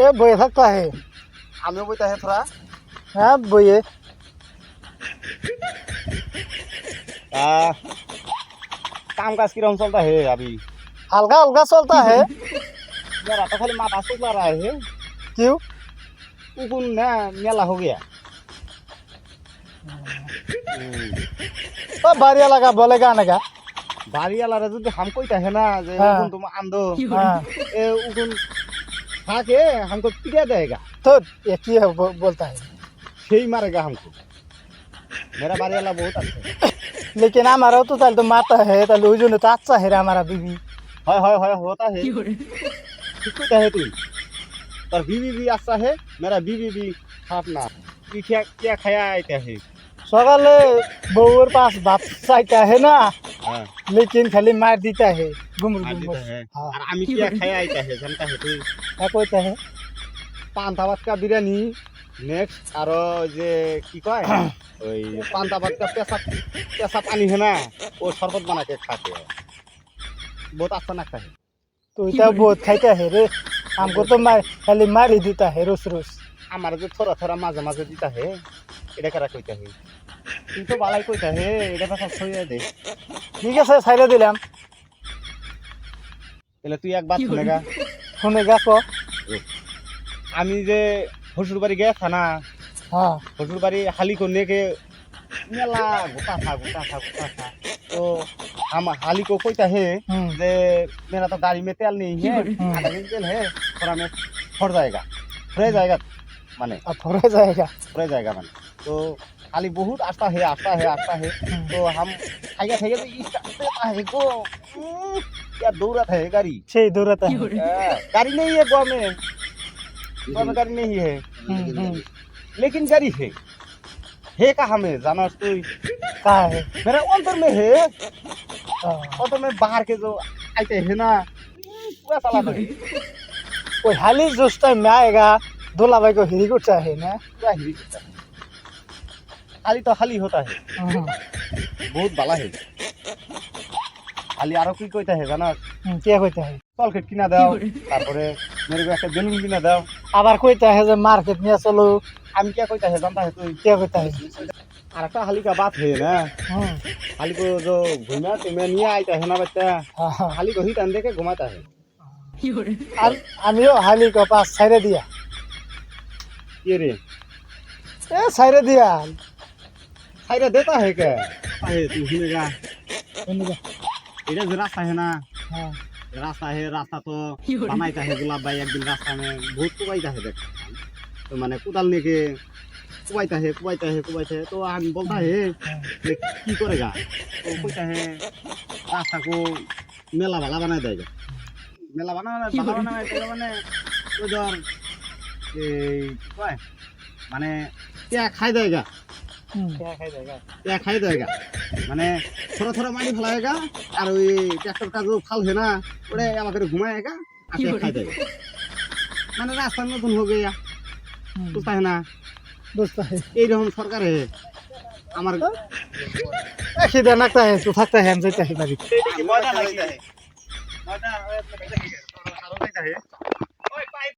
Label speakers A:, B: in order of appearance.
A: ए बोए सकता है
B: हमें है थोड़ा
A: हाँ
B: बोए काम काज किरम चलता है अभी
A: हल्का हल्का चलता है
B: यार तो खाली माथा सूख रहा है
A: क्यों
B: उगुन ना मेला हो गया
A: तो बढ़िया लगा बोले गाने का
B: बारी वाला रे যদি हम कोई है ना जे
A: हाँ।
B: उकुन तुम आंदो
A: हाँ
B: ए उकुन खाके हमको पिटा देगा
A: तो ये की है बो- बोलता है
B: सही मारेगा हमको मेरा बारी वाला बहुत अच्छा है
A: लेकिन हमारा तो ताल तो माता है ताल उजुन तो अच्छा है रे हमारा बीबी
B: हाय हाय हाय होता है ठीक कहता है तू पर बीवी भी अच्छा है मेरा बीवी भी खाप ना कि क्या क्या खाया आते है
A: সকালে বউর পাশ ভাত
B: চাইতে
A: আহে না হ্যাঁ। লেকিন খালি মার
B: দিতে
A: আহে
B: গুমুর গুমর।
A: হ্যাঁ।
B: আর আমি কি খাই আইতে আহে জানতা হে তুই?
A: তা কইতে আহে।
B: পান্তা ভাত কা বিরিয়ানি নেক্সট আর যে কি কয়? ওই পান্তা ভাত কা পেসা পেশা পানি হে না ও শরবত বানাকে খাতে বহুত আছে না
A: খাই তুই তো বহুত খাইতে আহে রে। আমকো তো মার খালি মারি দিতে আহে রোজ রোজ।
B: আমার যে থরা থরা মাঝে মাঝে দিতে আহে। এটা কারা কইতে আহে? তুই তো বালাই কইতা হে এটা তো সব ছড়িয়ে দে
A: ঠিক আছে ছাইড়ে দিলাম
B: তাহলে তুই একবার শুনেগা
A: শুনে গা ক
B: আমি যে শ্বশুর বাড়ি গেছা না
A: হ্যাঁ
B: শ্বশুর বাড়ি হালি को लेके मेला घुटा था घुटा था घुटा था तो हम हाली को कहता है
A: हम्म,
B: जे मेरा तो गाड़ी में तेल नहीं है
A: हम्म।
B: आधा दिन तेल है थोड़ा में फट जाएगा फट जाएगा माने
A: अब फर जाएगा
B: फट जाएगा माने तो खाली बहुत आस्था है आस्था है आस्था है तो हम खाएगा खाएगा तो इस है को क्या दौड़त है गाड़ी
A: छे दौड़त है
B: गाड़ी नहीं है गोवा में गोवा में गाड़ी नहीं है लेकिन गाड़ी है हे का हमें जाना तो
A: का है
B: मेरा अंतर में है अंतर में बाहर के जो आते है ना पूरा साला
A: कोई हाली जोश टाइम में आएगा दूल्हा भाई को हिरी को चाहे ना
B: पूरा हिरी को चाहे खाली तो खाली होता है
A: हम्म,
B: बहुत बाला है খালি আরো কি কইতে হে জানা
A: हम्म, क्या कहता है
B: চলকেট কিনা দাও তারপরে মেরে একটা বেলুন কিনা দাও
A: আবার কইতা है যে मार्केट में चलो
B: আমি কে কইতে হে জানতা হে তুই
A: क्या कहता है
B: আর একটা হালি का बात है ना
A: हम्म,
B: हाली को जो घुमा तुम्हें नहीं आते है ना बच्चा
A: हाँ, हाँ।
B: हाली को ही टंडे के घुमाता है
A: आम- आमियो हाली को पास ছাইড়ে দিয়া
B: ये रे
A: এ ছাইড়ে দিয়া
B: खाइरा देता है क्या है तू सुनेगा
A: শুনিবা।
B: इधर जो रास्ता है ना
A: হ্যাঁ
B: रास्ता है रास्ता तो बनाता है गुलाब भाई एक दिन रास्ता में बहुत कुबाइता है देख तो मैंने कुदाल लेके कुबाइता है कुबाइता है कुबाइता है तो हम बोलता है ये की करेगा तो कहता है रास्ता को मेला वाला बना देगा मेला बना बना बना देगा मैंने उधर ये क्या है মানে क्या खाई देगा খাই দেয়গা মানে ছোট ছোট মাটি ফেলায়গা আর ওই ট্রাক্টর কাজ ফাল হয় না ওটা আমাদের ঘুমায়গা খাই মানে রাস্তা নতুন হয়ে গেয়া।
A: বুঝতে না?
B: এইরকম সরকারে আমার
A: থাকতে